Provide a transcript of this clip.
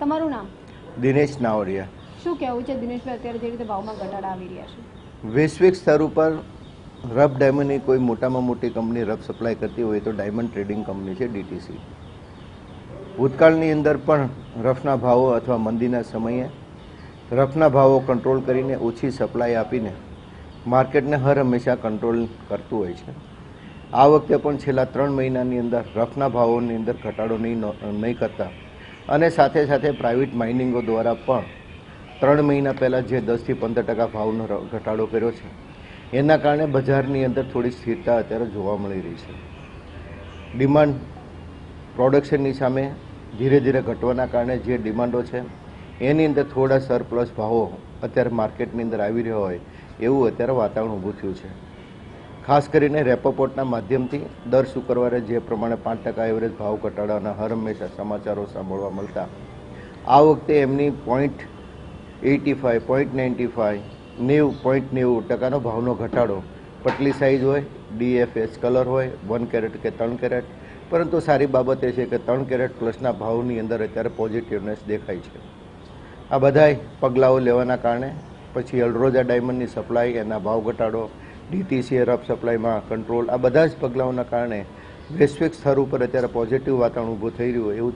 તમારું નામ? દિનેશ નાવરિયા. શું કહેવું છે દિનેશભાઈ? અત્યારે જે રીતે ભાવમાં ઘટાડા આવી રહ્યા છે. વૈશ્વિક સ્તર ઉપર રફ ડાયમંડની કોઈ મોટામાં મોટી કંપની રફ સપ્લાય કરતી હોય તો ડાયમંડ ટ્રેડિંગ કંપની છે ડીટીસી. ભૂતકાળની અંદર પણ રફના ભાવો અથવા મંદીના સમયે રફના ભાવો કંટ્રોલ કરીને ઓછી સપ્લાય આપીને માર્કેટને હર હંમેશા કંટ્રોલ કરતું હોય છે. આ વખતે પણ છેલ્લા ત્રણ મહિનાની અંદર રફના ભાવોની અંદર ઘટાડો નહીં નો- નહીં કરતા અને સાથે સાથે પ્રાઇવેટ માઇનિંગો દ્વારા પણ ત્રણ મહિના પહેલાં જે દસથી પંદર ટકા ભાવનો ઘટાડો કર્યો છે, એના કારણે બજારની અંદર થોડી સ્થિરતા અત્યારે જોવા મળી રહી છે. ડિમાન્ડ પ્રોડક્શનની સામે ધીરે ધીરે ઘટવાના કારણે જે ડિમાન્ડો છે, એની અંદર થોડા સરપ્લસ ભાવો અત્યારે માર્કેટની અંદર આવી રહ્યો હોય, એવું અત્યારે વાતાવરણ ઊભું થયું છે. ખાસ કરીને રેપોપોર્ટના માધ્યમથી દર શુક્રવારે જે પ્રમાણે પાંચ ટકા એવરેજ ભાવ ઘટાડાના હર હંમેશા સમાચારો સાંભળવા મળતા. આ વખતે એમની point eighty five point ninety five નેવું પોઈન્ટ નેવું ટકાનો ભાવનો ઘટાડો. પટલી સાઇઝ હોય ડીએફએસ કલર હોય વન કેરેટ કે ત્રણ કેરેટ પરંતુ સારી બાબત એ છે કે ત્રણ કેરેટ પ્લસના ભાવની અંદર અત્યારે પોઝિટિવનેસ દેખાય છે. આ બધાય પગલાઓ લેવાના કારણે પછી અલરોજા ડાયમંડની સપ્લાય એના ભાવ ઘટાડો ડીટીસી રફ સપ્લાયમાં કંટ્રોલ આ બધા જ પગલાઓના કારણે વૈશ્વિક સ્તર ઉપર અત્યારે પોઝિટિવ વાતાવરણ ઊભું થઈ રહ્યું એવું